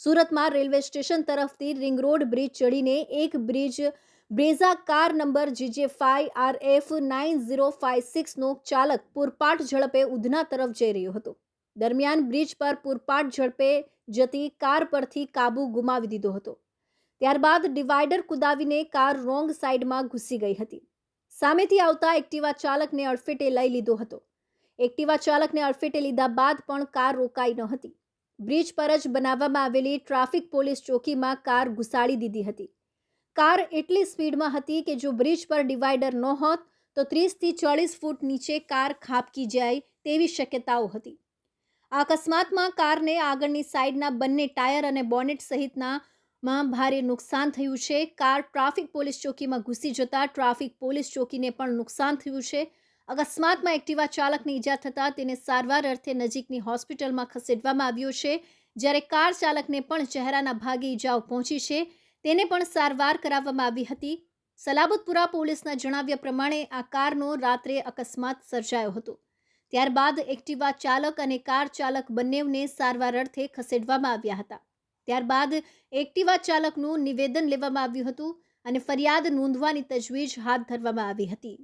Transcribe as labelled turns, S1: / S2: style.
S1: સુરતમાં railway station તરફથી ring road bridge ચડીને એક bridge, Brezza car number GJ five R F nine zero five સિક્સનો ચાલક પૂરપાટ ઝડપે ઉધના તરફ જઈ રહ્યો હતો. દરમિયાન બ્રિજ પર પૂરપાટ ઝડપે જતી કાર પરથી કાબુ ગુમાવી દીધો હતો. ત્યારબાદ ડિવાઈડર કુદાવીને કાર રોંગ સાઈડમાં ઘૂસી ગઈ હતી. સામેથી આવતા એક્ટિવા ચાલકને અડફેટે લઈ લીધો હતો. એક્ટિવા ચાલકને અડફેટે લીધા બાદ પણ કાર રોકાઈ ન હતી. બ્રિજ પર જ બનાવવામાં આવેલી ટ્રાફિક પોલીસ ચોકીમાં કાર ઘુસાડી દીધી હતી. કાર એટલી સ્પીડમાં હતી કે જો બ્રિજ પર ડિવાઈડર ન હોત, તો ત્રીસથી ચાળીસ ફૂટ નીચે કાર ખાબકી જાય તેવી શક્યતાઓ હતી. આ અકસ્માતમાં કારને આગળની સાઈડના બંને ટાયર અને બોનેટ સહિતના માં ભારે નુકસાન થયું છે. કાર ટ્રાફિક પોલીસ ચોકીમાં ઘૂસી જતા ટ્રાફિક પોલીસ ચોકીને પણ નુકસાન થયું છે. અકસ્માતમાં એક્ટિવા ચાલકને ઈજા થતાં તેને સારવાર અર્થે નજીકની હોસ્પિટલમાં ખસેડવામાં આવ્યો છે, જ્યારે કાર ચાલકને પણ ચહેરાના ભાગે ઈજાઓ પહોંચી છે. તેને પણ સારવાર કરાવવામાં આવી હતી. સલાબતપુરા પોલીસના જણાવ્યા પ્રમાણે આ કારનો રાત્રે અકસ્માત સર્જાયો હતો. ત્યારબાદ એક્ટિવા ચાલક અને કાર ચાલક બંનેને સારવાર અર્થે ખસેડવામાં આવ્યા હતા. ત્યારબાદ એક્ટિવા ચાલકનું નિવેદન લેવામાં આવ્યું હતું અને ફરિયાદ નોંધવાની તજવીજ હાથ ધરવામાં આવી હતી.